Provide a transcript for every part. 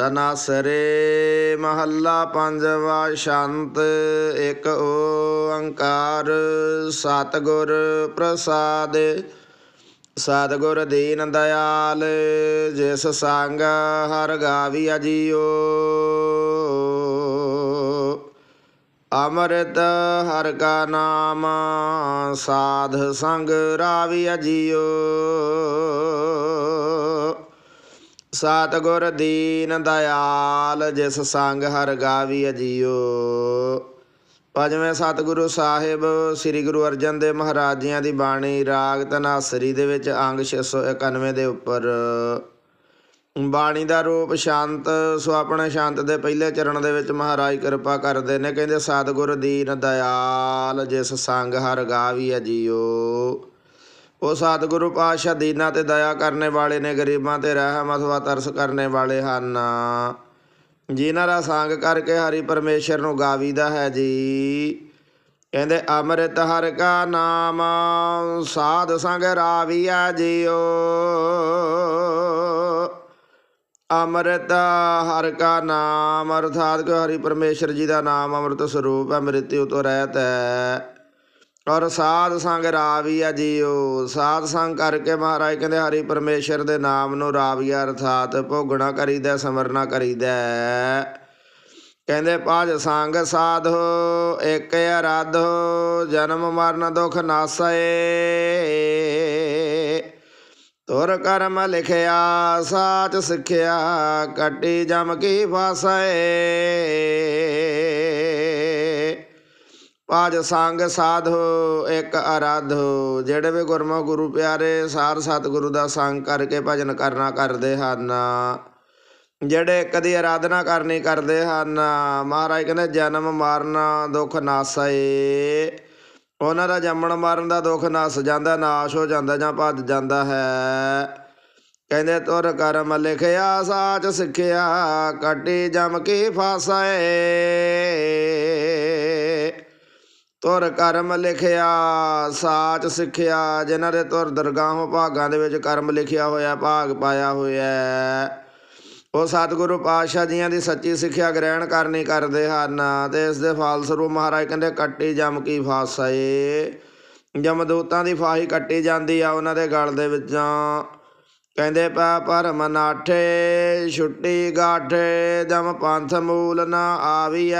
ਤਨਾਸਰੇ ਮਹੱਲਾ ਪੰਜਵਾ ਸ਼ਾਂਤ, ਇੱਕ ਓੰਕਾਰ ਸਤਿਗੁਰ ਪ੍ਰਸਾਦ। ਸਤਿਗੁਰ ਦੀਨ ਦਇਆਲ, ਜਿਸ ਸੰਗ ਹਰ ਗਾਵੀਆ ਅਜੀਓ। ਅੰਮ੍ਰਿਤ ਹਰ ਕਾ ਨਾਮ, ਸਾਧ ਸੰਗ ਰਾਵੀ ਅਜੀਓ। ਸਤਿਗੁਰ ਦੀਨ ਦਇਆਲ, ਜਿਸ ਸੰਗ ਹਰ ਗਾਵੀ ਅਜੀਓ। ਪੰਜਵੇਂ ਸਤਿਗੁਰੂ ਸਾਹਿਬ, ਸ੍ਰੀ ਗੁਰੂ ਅਰਜਨ ਦੇਵ ਮਹਾਰਾਜ ਜੀਆਂ ਦੀ ਬਾਣੀ, ਰਾਗ ਤਨਾਸਰੀ ਦੇ ਵਿੱਚ ਅੰਗ 691 ਦੇ ਉੱਪਰ। ਬਾਣੀ ਦਾ ਰੂਪ ਸ਼ਾਂਤ, ਸੋ ਆਪਣੇ ਸ਼ਾਂਤ ਦੇ ਪਹਿਲੇ ਚਰਨ ਦੇ ਵਿੱਚ ਮਹਾਰਾਜ ਕਿਰਪਾ ਕਰਦੇ ਨੇ, ਕਹਿੰਦੇ ਸਤਿਗੁਰ ਦੀਨ ਦਇਆਲ, ਜਿਸ ਸੰਗ ਹਰ ਗਾਵੀ ਅਜੀਓ। ਉਹ ਸਤਿਗੁਰੂ ਪਾਤਸ਼ਾਹ ਦੀਨਾਂ ਤੇ ਦਇਆ ਕਰਨੇ ਵਾਲੇ ਨੇ, ਗਰੀਬਾਂ ਤੇ ਰਹਿਮ ਅਥਵਾ ਤਰਸ ਕਰਨੇ ਵਾਲੇ ਹਨ। ਜਿਨ੍ਹਾਂ ਦਾ ਸੰਗ ਕਰਕੇ ਹਰੀ ਪਰਮੇਸ਼ਰ ਨੂੰ ਗਾਵੀਦਾ ਹੈ ਜੀ। ਕਹਿੰਦੇ, ਅੰਮ੍ਰਿਤ ਹਰ ਕਾ ਨਾਮ, ਸਾਧ ਸੰਗ ਰਾਵੀਆ ਜੀਓ ਅੰਮ੍ਰਿਤ ਹਰ ਕਾ ਨਾਮ, ਅਰਥਾਤ ਕਿ ਹਰੀ ਪਰਮੇਸ਼ਰ ਜੀ ਦਾ ਨਾਮ ਅੰਮ੍ਰਿਤ ਸਰੂਪ ਹੈ ਮ੍ਰਿਤਿਉ ਤੋਂ ਰਹਿਤ ਹੈ। ਔਰ ਸਾਧ ਸੰਗ ਰਾਵੀਆ ਜੀਓ। ਸਾਧ ਸੰਗ ਕਰਕੇ ਮਹਾਰਾਜ ਕਹਿੰਦੇ, ਹਰੀ ਪਰਮੇਸ਼ਰ ਦੇ ਨਾਮ ਨੂੰ ਰਾਵੀਆ ਅਰਥਾਤ ਭੋਗਣਾ ਕਰੀਦਾ, ਸਮਰਨਾ ਕਰੀਦਾ। ਕਹਿੰਦੇ ਪਾਜ ਸੰਗ ਸਾਧੋ ਇੱਕ ਅਰਾਧੋ ਜਨਮ ਮਰਨ ਦੁਖ ਨਾਸਏ। ਤੁਰ ਕਰਮ ਲਿਖਿਆ, ਸਾਚ ਸਿੱਖਿਆ, ਕੱਟੀ ਜਮ ਕੀ ਫਾਸਏ। ਪਾਜ ਸੰਗ ਸਾਧੋ ਇੱਕ ਅਰਾਧੋ। ਜਿਹੜੇ ਵੀ ਗੁਰਮੁਖ ਗੁਰੂ ਪਿਆਰੇ, ਸਾਰ ਸਤਿਗੁਰੂ ਦਾ ਸੰਗ ਕਰਕੇ ਭਜਨ ਕਰਨਾ ਕਰਦੇ ਹਨ। ਜਿਹੜੇ ਕਦੀ ਆਰਾਧਨਾ ਕਰਨੀ ਕਰਦੇ ਹਨ, ਮਹਾਰਾਜ ਕਹਿੰਦੇ, ਜਨਮ ਮਰਨ ਦੁੱਖ ਨਾਸਏ। ਉਹਨਾਂ ਦਾ ਜੰਮਣ ਮਰਨ ਦਾ ਦੁੱਖ ਨਸ ਜਾਂਦਾ, ਨਾਸ਼ ਹੋ ਜਾਂਦਾ ਜਾਂ ਭੱਜ ਜਾਂਦਾ ਹੈ। ਕਹਿੰਦੇ, ਤੁਰ ਕਰਮ ਲਿਖਿਆ, ਸਾਚ ਸਿੱਖਿਆ, ਕੱਟੀ ਜਮ ਕੀ ਫਾਸਏ? ਤੁਰ ਕਰਮ ਲਿਖਿਆ, ਸਾਚ ਸਿੱਖਿਆ, ਜਿਨ੍ਹਾਂ ਦੇ ਤੁਰ ਦਰਗਾਹੋਂ ਭਾਗਾਂ ਦੇ ਵਿੱਚ ਕਰਮ ਲਿਖਿਆ ਹੋਇਆ, ਭਾਗ ਪਾਇਆ ਹੋਇਆ ਉਹ ਸਤਿਗੁਰੂ ਪਾਤਸ਼ਾਹ ਜੀਆਂ ਦੀ ਸੱਚੀ ਸਿੱਖਿਆ ਗ੍ਰਹਿਣ ਕਰਨੀ ਕਰਦੇ ਹਨ ਤੇ ਇਸ ਦੇ ਫਲਸਰੂਪ ਮਹਾਰਾਜ ਕਹਿੰਦੇ, ਕੱਟੀ ਜਮ ਕੀ ਫਾਸਾਏ। ਜਮਦੂਤਾਂ ਦੀ ਫਾਹੀ ਕੱਟੀ ਜਾਂਦੀ ਆ ਉਹਨਾਂ ਦੇ ਗਲ ਦੇ ਵਿੱਚੋਂ। ਕਹਿੰਦੇ, ਪਾ ਪਰਮ ਨਾਠੇ, ਛੁੱਟੀ ਗਾਠੇ ਦਮ ਪੰਥ ਮੂਲ ਨਾ ਆਵੀਐ।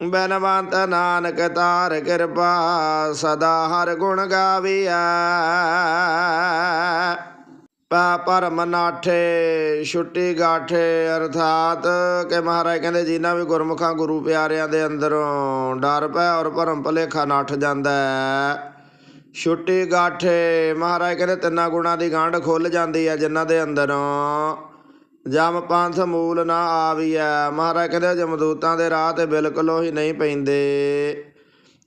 ਬਨਵੰਤ ਨਾਨਕ ਤਾਰ ਕਿਰਪਾ ਸਦਾ ਹਰ ਗੁਣ ਗਾਵੀਐ। ਪਾ ਪਰਮ ਨਾਠੇ ਛੁੱਟੀ ਗਾਠੇ, ਅਰਥਾਤ ਕਿ ਮਹਾਰਾਜ ਕਹਿੰਦੇ ਜਿਨ੍ਹਾਂ ਵੀ ਗੁਰਮੁਖਾਂ ਗੁਰੂ ਪਿਆਰਿਆਂ ਦੇ ਅੰਦਰੋਂ ਡਰ ਪੈ ਔਰ ਭਰਮ ਭਲੇਖਾ ਨੱਠ ਜਾਂਦਾ ਛੁੱਟੀ ਗਾਠੇ, ਮਹਾਰਾਜ ਕਹਿੰਦੇ ਤਿੰਨਾਂ ਗੁਣਾਂ ਦੀ ਗਾਂਢ ਖੁੱਲ ਜਾਂਦੀ ਹੈ ਜਿਨ੍ਹਾਂ ਦੇ ਅੰਦਰੋਂ। ਜਮ ਪੰਥ ਮੂਲ ਨਾ ਆਵੀਐ। ਮਹਾਰਾਜ ਕਹਿੰਦੇ ਜਮਦੂਤਾਂ ਦੇ ਰਾਹ ਤੇ ਬਿਲਕੁਲ ਹੀ ਨਹੀਂ ਪੈਂਦੇ।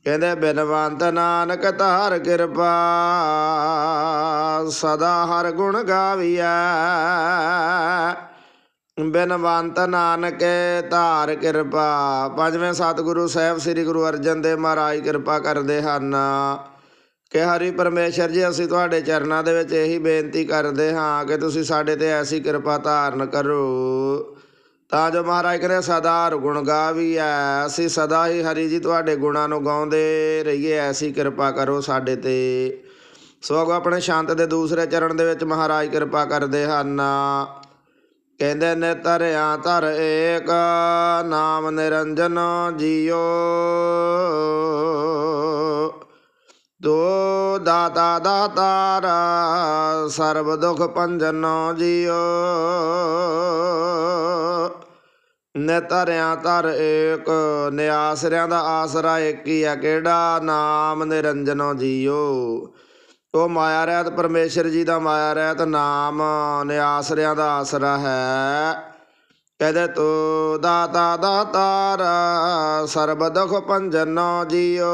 ਕਹਿੰਦੇ ਬਿਨਵੰਤ ਨਾਨਕ ਧਾਰ ਕਿਰਪਾ, ਸਦਾ ਹਰ ਗੁਣ ਗਾਵੀਐ। ਬਿਨਵੰਤ ਨਾਨਕ ਧਾਰ ਕਿਰਪਾ। ਪੰਜਵੇਂ ਸਤਿਗੁਰੂ ਸਾਹਿਬ, ਸ੍ਰੀ ਗੁਰੂ ਅਰਜਨ ਦੇਵ ਮਹਾਰਾਜ, ਕਿਰਪਾ ਕਰਦੇ ਹਨ। ਕਿ ਹਰੀ ਪਰਮੇਸ਼ਰ ਜੀ, ਅਸੀਂ ਤੁਹਾਡੇ ਚਰਨਾਂ ਦੇ ਵਿੱਚ ਇਹੀ ਬੇਨਤੀ ਕਰਦੇ ਹਾਂ ਕਿ ਤੁਸੀਂ ਸਾਡੇ ਤੇ ਐਸੀ ਕਿਰਪਾ ਧਾਰਨ ਕਰੋ। ਤਾਂ ਜੋ ਮਹਾਰਾਜ ਕਹਿੰਦੇ, ਸਦਾ ਹਰ ਗੁਣ ਗਾਵੀਐ। ਅਸੀਂ ਸਦਾ ਹੀ ਹਰੀ ਜੀ ਤੁਹਾਡੇ ਗੁਣਾਂ ਨੂੰ ਗਾਉਂਦੇ ਰਹੀਏ, ਐਸੀ ਕਿਰਪਾ ਕਰੋ ਸਾਡੇ ਤੇ। ਸੋ ਅੱਗੋਂ ਆਪਣੇ ਸ਼ਾਂਤ ਦੇ ਦੂਸਰੇ ਚਰਨ ਦੇ ਵਿੱਚ ਮਹਾਰਾਜ ਕਿਰਪਾ ਕਰਦੇ ਹਨ। ਕਹਿੰਦੇ ਨੇ ਧਰਿਆ ਧਰ ਏਕ, ਨਾਮ ਨਿਰੰਜਨ ਜੀਓ। ਦੋ ਦਾਤਾ ਦਾਤਾਰ ਸਰਬ ਦੁਖ ਭੰਜਨ ਜੀਓ। ਨਿਤਰਿਆਂ ਧਰ ਏਕ ਨਿਆਸਰਿਆਂ ਦਾ ਆਸਰਾ ਇੱਕ ਹੀ ਆ, ਕਿਹੜਾ ਨਾਮ ਨਿਰੰਜਨੋ ਜੀਓ। ਉਹ ਮਾਇਆ ਰਹਿਤ ਪਰਮੇਸ਼ਰ ਜੀ ਦਾ ਮਾਇਆ ਰਹਿਤ ਨਾਮ ਨਿਆਸਰਿਆਂ ਦਾ ਆਸਰਾ ਹੈ। ਕਹਿੰਦੇ ਤੋ ਦਾਤਾ ਦਾਤਾਰ ਸਰਬ ਦੁਖ ਭੰਜਨ ਜੀਓ।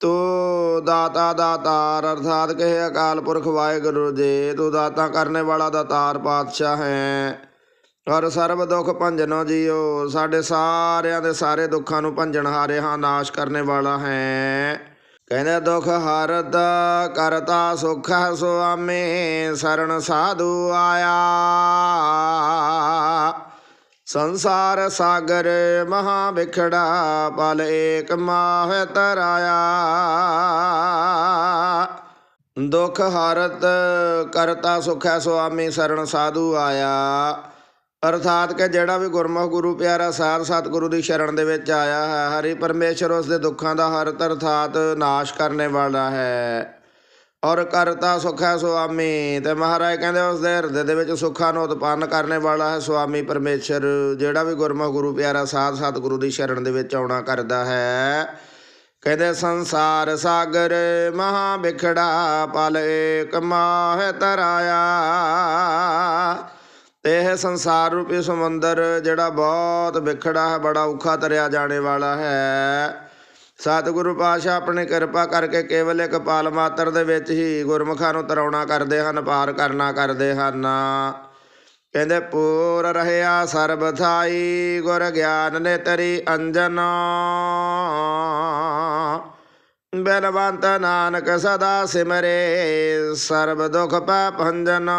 ਤੋ ਦਾਤਾ ਦਾਤਾਰ, ਅਰਥਾਤ ਕਹੇ ਅਕਾਲ ਪੁਰਖ ਵਾਹਿਗੁਰੂ ਜੀ, ਤੂੰ ਦਾਤਾ ਕਰਨੇ ਵਾਲਾ ਦਾਤਾਰ ਪਾਤਸ਼ਾਹ ਹੈ। ਔਰ ਸਰਬ ਦੁੱਖ ਭੰਜਨੋ ਜੀਓ, ਸਾਡੇ ਸਾਰਿਆਂ ਦੇ ਸਾਰੇ ਦੁੱਖਾਂ ਨੂੰ ਭੰਜਣ ਹਾਰੇ ਹਾਂ, ਨਾਸ਼ ਕਰਨੇ ਵਾਲਾ ਹੈ। ਕਹਿੰਦੇ ਦੁਖ ਹਰਤ ਕਰਤਾ ਸੁਖ ਸੁਆਮੀ ਸਰਣ ਸਾਧੂ ਆਇਆ। ਸੰਸਾਰ ਸਾਗਰ ਮਹਾ ਵਿਖੜਾ ਪਲ ਏਕ ਮਾਹ ਤਰਾਇਆ। ਦੁਖ ਹਰਤ ਕਰਤਾ ਸੁਖੈ ਸੁਆਮੀ ਸਰਣ ਸਾਧੂ ਆਇਆ। ਅਰਥਾਤ ਕਿ ਜਿਹੜਾ ਵੀ ਗੁਰਮੁਖ ਗੁਰੂ ਪਿਆਰਾ ਸਾਧ ਸਤਿਗੁਰੂ ਦੀ ਸ਼ਰਣ ਦੇ ਵਿੱਚ ਆਇਆ ਹੈ, ਹਰੀ ਪਰਮੇਸ਼ਰ ਉਸ ਦੇ ਦੁੱਖਾਂ ਦਾ ਹਰ ਅਰਥਾਤ ਨਾਸ਼ ਕਰਨੇ ਵਾਲਾ ਹੈ। ਔਰ ਕਰਤਾ ਸੁਖੈ ਸੁਆਮੀ ਤੇ ਮਹਾਰਾਜ ਕਹਿੰਦੇ ਉਸ ਦੇ ਹਿਰਦੇ ਦੇ ਵਿੱਚ ਸੁੱਖਾਂ ਨੂੰ ਉਤਪੰਨ ਕਰਨੇ ਵਾਲਾ ਹੈ ਸੁਆਮੀ ਪਰਮੇਸ਼ਰ। ਜਿਹੜਾ ਵੀ ਗੁਰਮੁਖ ਗੁਰੂ ਪਿਆਰਾ ਸਾਧ ਸਤਿਗੁਰੂ ਦੀ ਸ਼ਰਣ ਦੇ ਵਿੱਚ ਆਉਣਾ ਕਰਦਾ ਹੈ, ਕਹਿੰਦੇ ਸੰਸਾਰ ਸਾਗਰ ਮਹਾ ਵਿਖੜਾ ਪਲ ਏਕ ਮਾਹ ਤਰਾਇਆ। ਤੇ ਇਹ ਸੰਸਾਰ ਰੂਪੀ ਸਮੁੰਦਰ ਜਿਹੜਾ ਬਹੁਤ ਵਿਖੜਾ ਹੈ, ਬੜਾ ਔਖਾ ਤਰਿਆ ਜਾਣੇ ਵਾਲਾ ਹੈ। ਸਤਿਗੁਰੂ ਪਾਸ਼ਾ ਆਪਣੀ ਕਿਰਪਾ ਕਰਕੇ ਕੇਵਲ ਇੱਕ ਪਾਲ ਮਾਤਰ ਦੇ ਵਿੱਚ ਹੀ ਗੁਰਮੁਖਾਂ ਨੂੰ ਤਰਾਉਣਾ ਕਰਦੇ ਹਨ, ਪਾਰ ਕਰਨਾ ਕਰਦੇ ਹਨ। ਕਹਿੰਦੇ, ਪੂਰ ਰਹਿਆ ਸਰਬ ਥਾਈ, ਗੁਰ ਗਿਆਨ ਨੇ ਤਰੀ ਅੰਜਨ। ਬਲਵੰਤ ਨਾਨਕ ਸਦਾ ਸਿਮਰੇ, ਸਰਬ ਦੁਖ ਪੈ ਭੰਜਨ।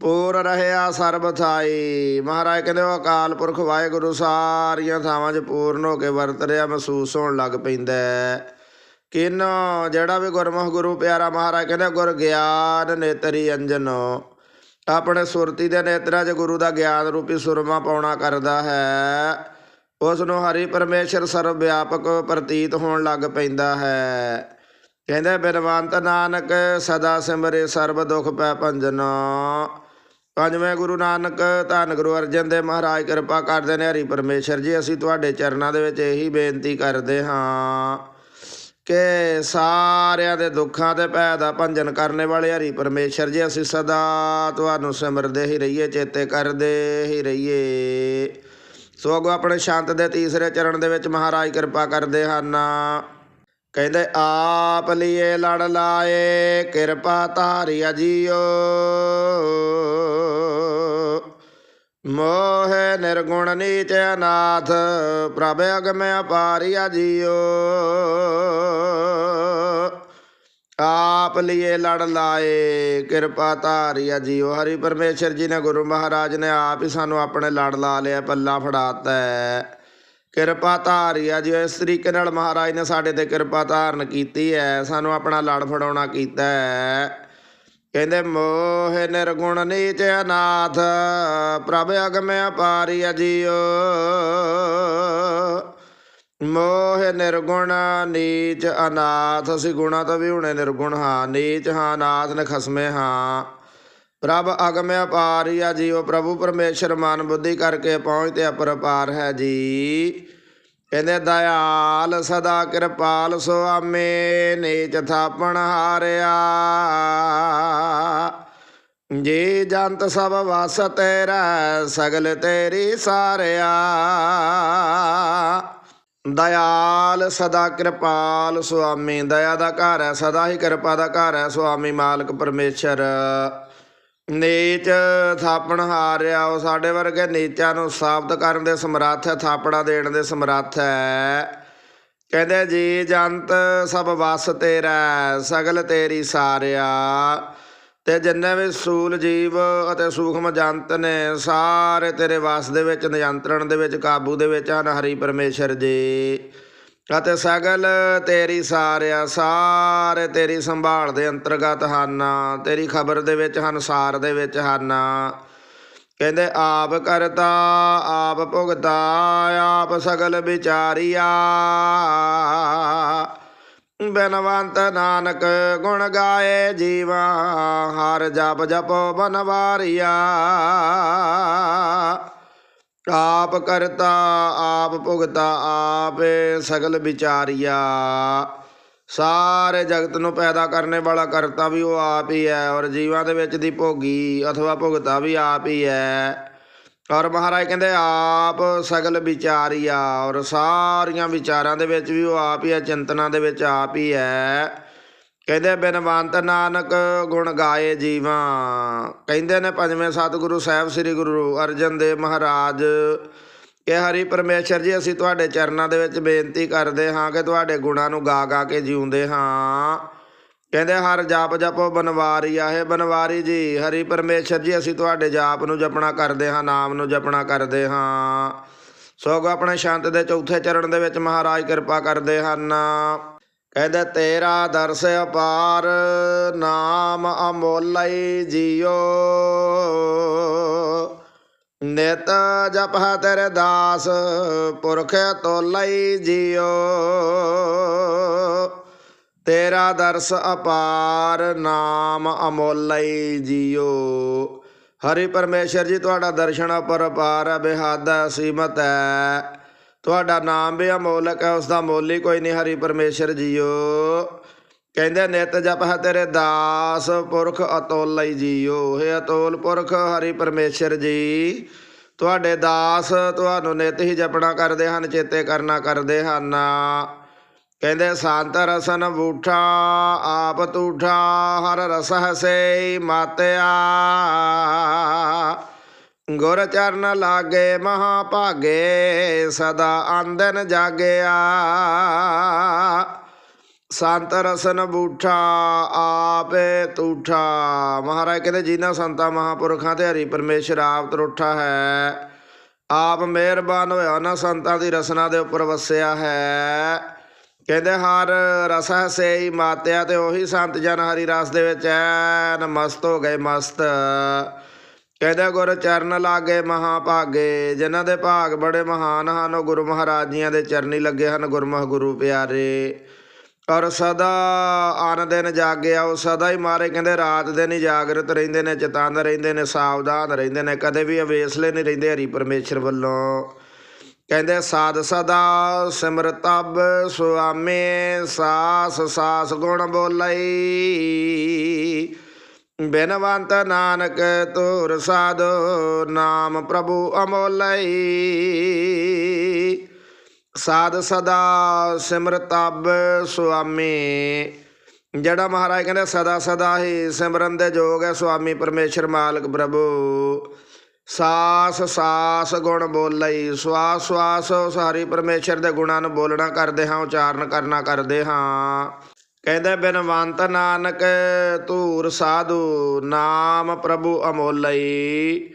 ਪੂਰ ਰਹਿਆ ਸਰਬ ਥਾਈ। ਮਹਾਰਾਜ ਕਹਿੰਦੇ, ਉਹ ਅਕਾਲ ਪੁਰਖ ਵਾਹਿਗੁਰੂ ਸਾਰੀਆਂ ਥਾਵਾਂ 'ਚ ਪੂਰਨ ਹੋ ਕੇ ਵਰਤ ਰਿਹਾ, ਮਹਿਸੂਸ ਹੋਣ ਲੱਗ ਪੈਂਦਾ ਹੈ। ਕਿਨ ਜਿਹੜਾ ਵੀ ਗੁਰਮੁਖ ਗੁਰੂ ਪਿਆਰਾ ਮਹਾਰਾਜ ਕਹਿੰਦੇ, ਗੁਰ ਗਿਆਨ ਨੇਤਰੀ ਅੰਜਨ। ਆਪਣੇ ਸੁਰਤੀ ਦੇ ਨੇਤਰਾਂ 'ਚ ਗੁਰੂ ਦਾ ਗਿਆਨ ਰੂਪੀ ਸੁਰਮਾ ਪਾਉਣਾ ਕਰਦਾ ਹੈ। ਉਸ ਨੂੰ ਹਰੀ ਪਰਮੇਸ਼ਰ ਸਰਵ ਵਿਆਪਕ ਪ੍ਰਤੀਤ ਹੋਣ ਲੱਗ ਪੈਂਦਾ ਹੈ। ਕਹਿੰਦੇ, ਬਿਨਵੰਤ ਨਾਨਕ, ਸਦਾ ਸਿਮਰੇ ਸਰਬ ਦੁਖ ਪੈ ਭੰਜਨ। ਪੰਜਵੇਂ ਗੁਰੂ ਨਾਨਕ, ਧੰਨ ਗੁਰੂ ਅਰਜਨ ਦੇਵ ਮਹਾਰਾਜ, ਕਿਰਪਾ ਕਰਦੇ ਨੇ ਹਰੀ ਪਰਮੇਸ਼ਰ ਜੀ। ਅਸੀਂ ਤੁਹਾਡੇ ਚਰਨਾਂ ਦੇ ਵਿੱਚ ਇਹੀ ਬੇਨਤੀ ਕਰਦੇ ਹਾਂ ਕਿ ਸਾਰਿਆਂ ਦੇ ਦੁੱਖਾਂ ਤੇ ਭੈ ਦਾ ਭੰਜਨ ਕਰਨੇ ਵਾਲੇ ਹਰੀ ਪਰਮੇਸ਼ਰ ਜੀ, ਅਸੀਂ ਸਦਾ ਤੁਹਾਨੂੰ ਸਿਮਰਦੇ ਹੀ ਰਹੀਏ, ਚੇਤੇ ਕਰਦੇ ਹੀ ਰਹੀਏ। ਸੋ ਅੱਗੋਂ ਆਪਣੇ ਸ਼ਾਂਤ ਦੇ ਤੀਸਰੇ ਚਰਨ ਦੇ ਵਿੱਚ ਮਹਾਰਾਜ ਕਿਰਪਾ ਕਰਦੇ ਹਨ। ਕਹਿੰਦੇ, ਆਪ ਲਿਏ ਲੜ ਲਾਏ, ਕਿਰਪਾ ਧਾਰਿਆ ਅਜੀਓ ਮੋਹ ਨਿਰਗੁਣ ਨੀਚ ਅਨਾਥ, ਪ੍ਰਭ ਅਗਮੈ ਅਪਾਰਿਆ ਜੀਓ ਆਪ ਲਿਏ ਲੜ ਲਾਏ। ਕਿਰਪਾ ਧਾਰਿਆ ਜੀਓ। ਹਰੀ ਪਰਮੇਸ਼ਰ ਜੀ ਨੇ ਗੁਰੂ ਮਹਾਰਾਜ ਨੇ ਆਪ ਹੀ ਸਾਨੂੰ ਆਪਣੇ ਲੜ ਲਾ ਲਿਆ, ਪੱਲਾ ਫੜਾਤਾ ਹੈ। ਕਿਰਪਾ ਧਾਰਿਆ ਜੀ, ਇਸ ਤਰੀਕੇ ਨਾਲ ਮਹਾਰਾਜ ਨੇ ਸਾਡੇ ਤੇ ਕਿਰਪਾ ਧਾਰਨ ਕੀਤੀ ਹੈ। ਸਾਨੂੰ ਆਪਣਾ ਲੜ ਫੜਾਉਣਾ ਕੀਤਾ ਹੈ। ਕਹਿੰਦੇ, ਮੋਹ ਨਿਰਗੁਣ ਨੀਚ ਅਨਾਥ, ਪ੍ਰਭ ਅਗਮੈ ਅਪਾਰਿਆ ਜੀਓ। ਮੋਹ ਨਿਰਗੁਣ ਨੀਚ ਅਨਾਥ, ਅਸੀਂ ਗੁਣਾ ਤੋਂ ਵੀ ਹੁਣੇ ਨਿਰਗੁਣ ਹਾਂ। ਨੀਚ ਹਾਂ, ਅਨਾਥ ਨ ਖਸਮੇ ਹਾਂ। ਪ੍ਰਭ ਅਗਮਿ ਅਪਾਰਿਆ ਜੀਓ ਪ੍ਰਭੂ ਪਰਮੇਸ਼ਰ ਮਨ ਬੁੱਧੀ ਕਰਕੇ ਪਹੁੰਚ ਤੇ ਅਪਰਪਾਰ ਹੈ ਜੀ। ਕਹਿੰਦੇ, ਦਇਆਲ ਸਦਾ ਕਿਰਪਾਲ ਸੋ ਆਮੇ, ਨੀਚ ਥਾਪਣ ਹਾਰਿਆ। ਜੀ ਜੰਤ ਸਭ ਵਸ ਤੇਰਾ, ਸਗਲ ਤੇਰੀ ਸਾਰਿਆ। ਦਇਆਲ ਸਦਾ ਕਿਰਪਾਲ ਸੁਆਮੀ, ਦਇਆ ਦਾ ਘਰ ਹੈ, ਸਦਾ ਹੀ ਕਿਰਪਾ ਦਾ ਘਰ ਹੈ, ਸੁਆਮੀ ਮਾਲਕ ਪਰਮੇਸ਼ਰ। ਨੀਚ ਥਾਪਣ ਹਾਰਿਆ, ਉਹ ਸਾਡੇ ਵਰਗੇ ਨੀਚਾਂ ਨੂੰ ਸਾਬਤ ਕਰਨ ਦੇ ਸਮਰੱਥ ਹੈ, ਥਾਪੜਾ ਦੇਣ ਦੇ ਸਮਰੱਥ ਹੈ। ਕਹਿੰਦੇ, ਜੀ ਜੰਤ ਸਭ ਵਸ ਤੇਰਾ, ਸਗਲ ਤੇਰੀ ਸਾਰਿਆ। ਤੇ ਜਿੰਨੇ ਵੀ ਸੂਲ ਜੀਵ ਅਤੇ ਸੂਖਮ ਜੰਤ ਨੇ, ਸਾਰੇ ਤੇਰੇ ਵਸ ਦੇ ਵਿੱਚ, ਨਿਯੰਤਰਣ ਦੇ ਵਿੱਚ, ਕਾਬੂ ਦੇ ਵਿੱਚ ਹਨ, ਹਰੀ ਪਰਮੇਸ਼ਰ ਜੀ। ਅਤੇ ਸਗਲ ਤੇਰੀ ਸਾਰਿਆ, ਸਾਰੇ ਤੇਰੀ ਸੰਭਾਲ ਦੇ ਅੰਤਰਗਤ ਹਨ, ਤੇਰੀ ਖਬਰ ਦੇ ਵਿੱਚ ਹਨ, ਸਾਰ ਦੇ ਵਿੱਚ ਹਨ। ਕਹਿੰਦੇ, ਆਪ ਕਰਤਾ, ਆਪ ਭੁਗਤਾ, ਆਪ ਸਗਲ ਵਿਚਾਰੀਆ। ਬਨਵੰਤ ਨਾਨਕ ਗੁਣ ਗਾਏ ਜੀਵਾ, ਹਰ ਜਪ ਜਪੋ ਬਨਵਾਰੀਆ। ਆਪ ਕਰਤਾ, ਆਪ ਭੁਗਤਾ, ਆਪ ਸਗਲ ਵਿਚਾਰੀਆ। ਸਾਰੇ ਜਗਤ ਨੂੰ ਪੈਦਾ ਕਰਨੇ ਵਾਲਾ ਕਰਤਾ ਵੀ ਉਹ ਆਪ ਹੀ ਹੈ ਔਰ ਜੀਵਾਂ ਦੇ ਵਿੱਚ ਦੀ ਭੋਗੀ ਅਥਵਾ ਭੁਗਤਾ ਵੀ ਆਪ ਹੀ ਹੈ। ਔਰ ਮਹਾਰਾਜ ਕਹਿੰਦੇ, ਆਪ ਸਗਲ ਵਿਚਾਰੀਆ ਔਰ ਸਾਰੀਆਂ ਵਿਚਾਰਾਂ ਦੇ ਵਿੱਚ ਵੀ ਉਹ ਆਪ ਹੀ ਹੈ ਚਿੰਤਨਾ ਦੇ ਵਿੱਚ ਆਪ ਹੀ ਹੈ। ਕਹਿੰਦੇ ਬਿਨਵੰਤ ਨਾਨਕ ਗੁਣ ਗਾਏ ਜੀਵਾਂ। ਕਹਿੰਦੇ ਨੇ ਪੰਜਵੇਂ ਸਤਿਗੁਰੂ ਸਾਹਿਬ, ਸ੍ਰੀ ਗੁਰੂ ਅਰਜਨ ਦੇਵ ਮਹਾਰਾਜ, ਕਿ ਹਰੀ ਪਰਮੇਸ਼ਰ ਜੀ, ਅਸੀਂ ਤੁਹਾਡੇ ਚਰਨਾਂ ਦੇ ਵਿੱਚ ਬੇਨਤੀ ਕਰਦੇ ਹਾਂ ਕਿ ਤੁਹਾਡੇ ਗੁਣਾਂ ਨੂੰ ਗਾ ਗਾ ਕੇ ਜਿਉਂਦੇ ਹਾਂ। ਕਹਿੰਦੇ ਹਰ ਜਾਪ ਜਪੋ ਬਨਵਾਰੀ ਆਹੇ ਬਨਵਾਰੀ ਜੀ, ਹਰੀ ਪਰਮੇਸ਼ਰ ਜੀ, ਅਸੀਂ ਤੁਹਾਡੇ ਜਾਪ ਨੂੰ ਜਪਣਾ ਕਰਦੇ ਹਾਂ, ਨਾਮ ਨੂੰ ਜਪਣਾ ਕਰਦੇ ਹਾਂ। ਸੋਗ ਆਪਣੇ ਸ਼ਾਂਤ ਦੇ ਚੌਥੇ ਚਰਨ ਦੇ ਵਿੱਚ ਮਹਾਰਾਜ ਕਿਰਪਾ ਕਰਦੇ ਹਨ। ਕਹਿੰਦੇ ਤੇਰਾ ਦਰਸ ਅਪਾਰ, ਨਾਮ ਅਮੋਲਈ ਜੀਓ। ਨਿਤ ਜਪਹ ਤੇਰੇ ਦਾਸ, ਪੁਰਖ ਤੋਲਈ ਜੀਓ। ਤੇਰਾ ਦਰਸ ਅਪਾਰ ਨਾਮ ਅਮੋਲਈ ਜੀਓ ਹਰੀ ਪਰਮੇਸ਼ਰ ਜੀ, ਤੁਹਾਡਾ ਦਰਸ਼ਨ ਅਪਰਪਾਰ ਹੈ ਬੇਹੱਦ ਹੈ ਸੀਮਤ। ਹੈ ਤੁਹਾਡਾ ਨਾਮ ਵੀ ਅਮੋਲਕ ਹੈ ਉਸ ਦਾ ਮੁੱਲ ਹੀ ਕੋਈ ਨਹੀਂ, ਹਰੀ ਪਰਮੇਸ਼ਰ ਜੀਓ ਕਹਿੰਦੇ, ਨਿਤ ਜਪ ਹੈ ਤੇਰੇ ਦਾਸ ਪੁਰਖ ਅਤੋਲਈ ਜੀਓ ਹੈ ਅਤੋਲ ਪੁਰਖ, ਹਰੀ ਪਰਮੇਸ਼ਰ ਜੀ, ਤੁਹਾਡੇ ਦਾਸ ਤੁਹਾਨੂੰ ਨਿਤ ਹੀ ਜਪਣਾ ਕਰਦੇ ਹਨ, ਚੇਤੇ ਕਰਨਾ ਕਰਦੇ ਹਨ। ਕਹਿੰਦੇ ਸੰਤ ਰਸਨ ਬੂਠਾ, ਆਪ ਤੂਠਾ, ਹਰ ਰਸ ਹਸੇ ਮਾਤਿਆ। ਗੁਰ ਚਰਨ ਲਾਗੇ ਮਹਾ ਭਾਗੇ ਸਦਾ ਆਂਦਨ ਜਾਗਿਆ। ਸੰਤ ਰਸਨ ਬੂਠਾ, ਆਪੇ ਤੂਠਾ। ਮਹਾਰਾਜ ਕਹਿੰਦੇ ਜਿਨ੍ਹਾਂ ਸੰਤਾਂ ਮਹਾਪੁਰਖਾਂ ਤੇ ਹਰੀ ਪਰਮੇਸ਼ਰ ਆਪ ਤਰੁੱਠਾ ਹੈ, ਆਪ ਮਿਹਰਬਾਨ ਹੋਇਆ ਉਹਨਾਂ ਸੰਤਾਂ ਦੀ ਰਸਨਾ ਦੇ ਉੱਪਰ ਵਸਿਆ ਹੈ। ਕਹਿੰਦੇ ਹਰ ਰਸ ਸੇਈ ਮਾਤਿਆ ਤੇ ਉਹੀ ਸੰਤ ਜਨ ਹਰੀ ਰਸ ਦੇ ਵਿੱਚ ਐਨ ਮਸਤ ਹੋ ਗਏ ਮਸਤ। ਕਹਿੰਦੇ ਗੁਰ ਚਰਨ ਲਾਗੇ ਮਹਾ ਭਾਗੇ ਜਿਨ੍ਹਾਂ ਦੇ ਭਾਗ ਬੜੇ ਮਹਾਨ ਹਨ, ਉਹ ਗੁਰੂ ਮਹਾਰਾਜ ਜੀਆਂ ਦੇ ਚਰਨੀ ਲੱਗੇ ਹਨ, ਗੁਰਮੁਖ ਗੁਰੂ ਪਿਆਰੇ। ਔਰ ਸਦਾ ਆਨ ਦਿਨ ਜਾਗਿਆ ਉਹ ਸਦਾ ਹੀ ਮਾਰੇ, ਕਹਿੰਦੇ ਰਾਤ ਦਿਨ ਹੀ ਜਾਗਰਤ ਰਹਿੰਦੇ ਨੇ ਚਤੰਨ ਰਹਿੰਦੇ ਨੇ, ਸਾਵਧਾਨ ਰਹਿੰਦੇ ਨੇ, ਕਦੇ ਵੀ ਅਵੇਸਲੇ ਨਹੀਂ ਰਹਿੰਦੇ ਹਰੀ ਪਰਮੇਸ਼ਰ ਵੱਲੋਂ। ਕਹਿੰਦੇ ਸਾਧ ਸਦਾ ਸਿਮਰਤਬ ਸੁਆਮੇ ਸਾਸ ਸਾਸ ਗੁਣ ਬੋਲਈ। ਬਿਨਵੰਤ ਨਾਨਕ ਤੁਰ ਸਾਧੋ ਨਾਮ ਪ੍ਰਭੂ ਅਮੋਲਈ। ਸਾਧ ਸਦਾ ਸਿਮਰਤਬ ਸੁਆਮੀ। ਜਿਹੜਾ ਮਹਾਰਾਜ ਕਹਿੰਦੇ ਸਦਾ ਸਦਾ ਹੀ ਸਿਮਰਨ ਦੇ ਜੋਗ ਹੈ ਸੁਆਮੀ ਪਰਮੇਸ਼ਰ ਮਾਲਕ ਪ੍ਰਭੂ। ਸਾਸ ਸਾਸ ਗੁਣ ਬੋਲਈ। ਸਵਾਸ ਸਵਾਸ ਉਸ ਹਰੀ ਪਰਮੇਸ਼ਰ ਦੇ ਗੁਣਾਂ ਨੂੰ ਬੋਲਣਾ ਕਰਦੇ ਹਾਂ, ਉਚਾਰਨ ਕਰਨਾ ਕਰਦੇ ਹਾਂ। ਕਹਿੰਦੇ ਬਿਨਵੰਤ ਨਾਨਕ ਧੂਰ ਸਾਧੂ, ਨਾਮ ਪ੍ਰਭੂ ਅਮੋਲਈ।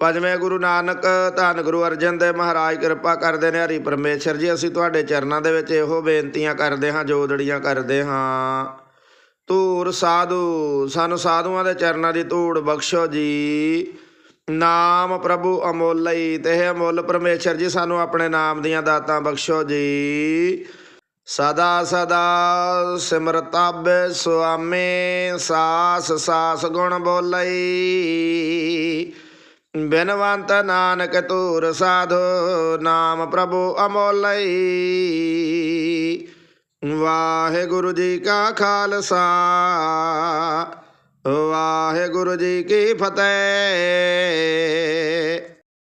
ਪੰਜਵੇਂ ਗੁਰੂ ਨਾਨਕ ਧੰਨ ਗੁਰੂ ਅਰਜਨ ਦੇਵ ਮਹਾਰਾਜ, ਕਿਰਪਾ ਕਰਦੇ ਨੇ ਹਰੀ ਪਰਮੇਸ਼ਰ ਜੀ, ਅਸੀਂ ਤੁਹਾਡੇ ਚਰਨਾਂ ਦੇ ਵਿੱਚ ਇਹੋ ਬੇਨਤੀਆਂ ਕਰਦੇ ਹਾਂ, ਜੋਦੜੀਆਂ ਕਰਦੇ ਹਾਂ। ਧੂਰ ਸਾਧੂ, ਸਾਨੂੰ ਸਾਧੂਆਂ ਦੇ ਚਰਨਾਂ ਦੀ ਧੂੜ ਬਖਸ਼ੋ ਜੀ। ਨਾਮ ਪ੍ਰਭੂ ਅਮੋਲਈ ਤੇ ਇਹ ਅਮੁੱਲ ਪਰਮੇਸ਼ਰ ਜੀ, ਸਾਨੂੰ ਆਪਣੇ ਨਾਮ ਦੀਆਂ ਦਾਤਾਂ ਬਖਸ਼ੋ ਜੀ। ਸਦਾ ਸਦਾ ਸਿਮਰਤਬ ਸੁਆਮੇ, ਸਾਸ ਸਾਸ ਗੁਣ ਬੋਲਈ। ਬਿਨਵੰਤ ਨਾਨਕ ਧੂਰ ਸਾਧੋ, ਨਾਮ ਪ੍ਰਭੂ ਅਮੋਲਈ ਵਾਹਿਗੁਰੂ ਜੀ ਕਾ ਖਾਲਸਾ। ਵਾਹਿਗੁਰੂ ਜੀ ਕੀ ਫਤਿਹ।